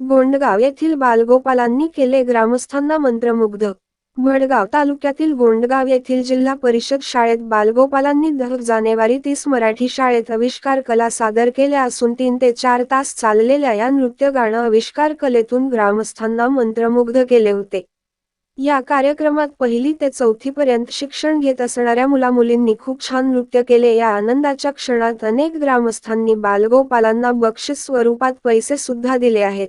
गोंडगाव येथील बालगोपालांनी केले ग्रामस्थांना मंत्रमुग्ध. भडगाव तालुक्यातील गोंडगाव येथील जिल्हा परिषद शाळेत बालगोपालांनी दर जानेवारी तीस मराठी शाळेत आविष्कार कला सादर केल्या असून तीन ते चार तास चाललेल्या या नृत्य गाणं आविष्कार कलेतून ग्रामस्थांना मंत्रमुग्ध केले होते. या कार्यक्रमात पहिली ते चौथी पर्यंत शिक्षण घेत असणाऱ्या मुलामुलींनी खूप छान नृत्य केले. या आनंदाच्या क्षणात अनेक ग्रामस्थांनी बालगोपालांना बक्षीस स्वरूपात पैसे सुद्धा दिले आहेत.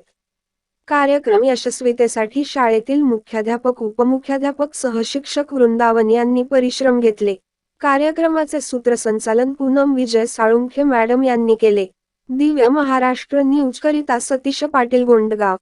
कार्यक्रम यशस्वीतेसाठी शाळेतील मुख्याध्यापक उपमुख्याध्यापक सहशिक्षक वृंदावन यांनी परिश्रम घेतले. कार्यक्रमाचे सूत्रसंचालन पूनम विजय साळुंखे मॅडम यांनी केले. दिव्य महाराष्ट्र न्यूज करिता सतीश पाटील गोंडगाव.